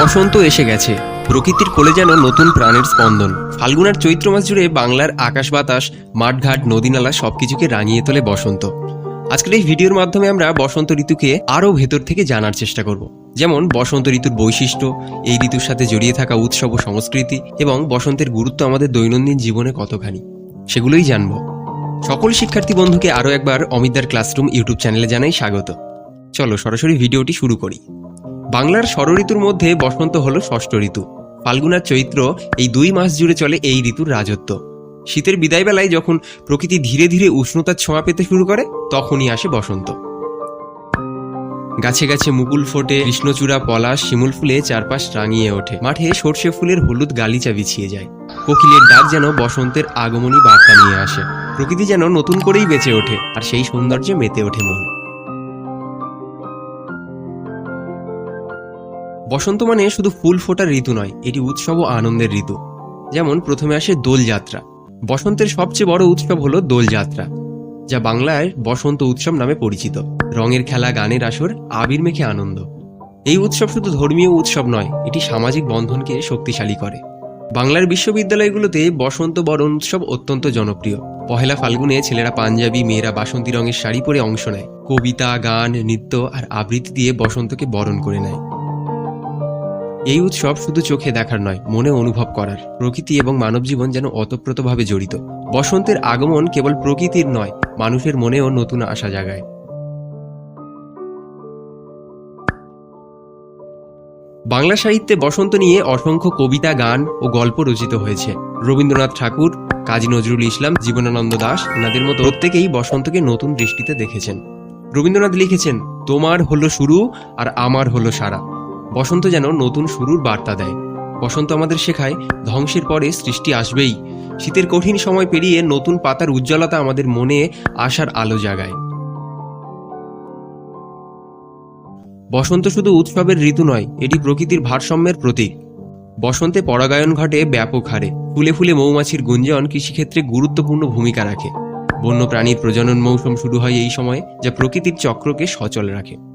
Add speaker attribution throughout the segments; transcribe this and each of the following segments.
Speaker 1: বসন্ত এসে গেছে। প্রকৃতির কোলে যেন নতুন প্রাণের স্পন্দন। ফাল্গুনার চৈত্র মাস জুড়ে বাংলার আকাশ বাতাস, মাঠঘাট, নদীনালা সবকিছুকে রাঙিয়ে তোলে বসন্ত। আজকের এই ভিডিওর মাধ্যমে আমরা বসন্ত ঋতুকে আরও ভেতর থেকে জানার চেষ্টা করব। যেমন, বসন্ত ঋতুর বৈশিষ্ট্য, এই ঋতুর সাথে জড়িয়ে থাকা উৎসব ও সংস্কৃতি এবং বসন্তের গুরুত্ব আমাদের দৈনন্দিন জীবনে কতখানি, সেগুলোই জানব। সকল শিক্ষার্থী বন্ধুকে আরও একবার অমিতার ক্লাসরুম ইউটিউব চ্যানেলে জানাই স্বাগত। চলো সরাসরি ভিডিওটি শুরু করি। বাংলার ষড়ঋতুর মধ্যে বসন্ত হলো ষষ্ঠ ঋতু। ফাল্গুন আর চৈত্র এই দুই মাস জুড়ে চলে এই ঋতুর রাজত্ব। শীতের বিদায়বেলায় যখন প্রকৃতি ধীরে ধীরে উষ্ণতার ছোঁয়া পেতে শুরু করে, তখনই আসে বসন্ত। গাছে গাছে মুকুল ফোটে, কৃষ্ণচূড়া, পলাশ, শিমুল ফুলে চারপাশ রাঙিয়ে ওঠে। মাঠে সর্ষে ফুলের হলুদ গালিচা বিছিয়ে যায়। কোকিলের ডাক যেন বসন্তের আগমনী বার্তা নিয়ে আসে। প্রকৃতি যেন নতুন করেই বেঁচে ওঠে, আর সেই সৌন্দর্যে মেতে ওঠে মন। বসন্ত মানে শুধু ফুল ফোটার ঋতু নয়, এটি উৎসব ও আনন্দের ঋতু। যেমন প্রথমে আসে দোলযাত্রা বসন্তের সবচেয়ে বড় উৎসব হলো দোলযাত্রা যা বাংলায় বসন্ত উৎসব নামে পরিচিত। রঙের খেলা, গানের আসর, আবির মেখে আনন্দ। এই উৎসব শুধু ধর্মীয় উৎসব নয়, এটি সামাজিক বন্ধনকে শক্তিশালী করে। বাংলার বিশ্ববিদ্যালয়গুলোতে বসন্ত বরণ উৎসব অত্যন্ত জনপ্রিয়। পহেলা ফাল্গুনে ছেলেরা পাঞ্জাবি, মেয়েরা বাসন্তী রঙের শাড়ি পরে অংশ নেয়। কবিতা, গান, নৃত্য আর আবৃত্তি দিয়ে বসন্তকে বরণ করে নেয়। এই উৎসব শুধু চোখে দেখার নয় মনে অনুভব করার। প্রকৃতি এবং মানব জীবন যেন অতপ্রতভাবে জড়িত। বসন্তের আগমন কেবল প্রকৃতির নয়, মানুষের মনেও নতুন আশা জাগায়। বাংলা সাহিত্যে বসন্ত নিয়ে অসংখ্য কবিতা, গান ও গল্প রচিত হয়েছে। রবীন্দ্রনাথ ঠাকুর, কাজী নজরুল ইসলাম, জীবনানন্দ দাস এনাদের মতো প্রত্যেকেই বসন্তকে নতুন দৃষ্টিতে দেখেছেন। রবীন্দ্রনাথ লিখেছেন, তোমার হলো শুরু আর আমার হলো সারা। বসন্ত যেন নতুন শুরুর বার্তা দেয়। বসন্ত আমাদের শেখায়, ধ্বংসের পরে সৃষ্টি আসবেই। শীতের কঠিন সময় পেরিয়ে নতুন পাতার উজ্জ্বলতা আমাদের মনে আশার আলো জাগায়। বসন্ত শুধু উৎসবের ঋতু নয়, এটি প্রকৃতির ভারসাম্যের প্রতীক। বসন্তে পরাগায়ন ঘটে ব্যাপক হারে। ফুলে ফুলে মৌমাছির গুঞ্জন কৃষিক্ষেত্রে গুরুত্বপূর্ণ ভূমিকা রাখে। বন্য প্রাণীর প্রজনন মৌসুম শুরু হয় এই সময়, যা প্রকৃতির চক্রকে সচল রাখে।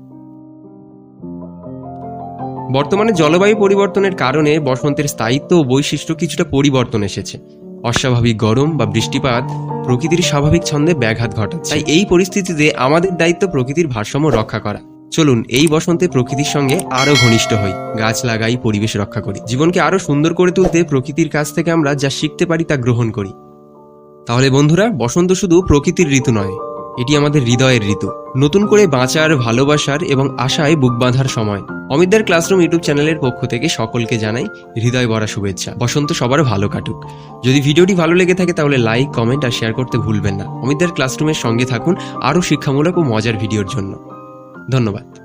Speaker 1: বর্তমানে জলবায়ু পরিবর্তনের কারণে বসন্তের স্থায়িত্ব ও বৈশিষ্ট্য কিছুটা পরিবর্তন এসেছে। অস্বাভাবিক গরম বা বৃষ্টিপাত প্রকৃতির স্বাভাবিক ছন্দে ব্যাঘাত ঘটাচ্ছে। তাই এই পরিস্থিতিতে আমাদের দায়িত্ব প্রকৃতির ভারসাম্য রক্ষা করা। চলুন, এই বসন্তে প্রকৃতির সঙ্গে আরও ঘনিষ্ঠ হই। গাছ লাগাই, পরিবেশ রক্ষা করি। জীবনকে আরও সুন্দর করে তুলতে প্রকৃতির কাছ থেকে আমরা যা শিখতে পারি তা গ্রহণ করি। তাহলে বন্ধুরা, বসন্ত শুধু প্রকৃতির ঋতু নয় এটি আমাদের হৃদয়ের ঋতু। নতুন করে বাঁচার, ভালোবাসার এবং আশায় বুক বাঁধার সময়। অমিতদার ক্লাসরুম ইউটিউব চ্যানেলের পক্ষ থেকে সকলকে জানাই হৃদয় ভরা শুভেচ্ছা। বসন্ত সবার ভালো কাটুক। যদি ভিডিওটি ভালো লেগে থাকে তাহলে লাইক, কমেন্ট আর শেয়ার করতে ভুলবেন না। অমিতদার ক্লাসরুমের সঙ্গে থাকুন আরও শিক্ষামূলক ও মজার ভিডিওর জন্য। ধন্যবাদ।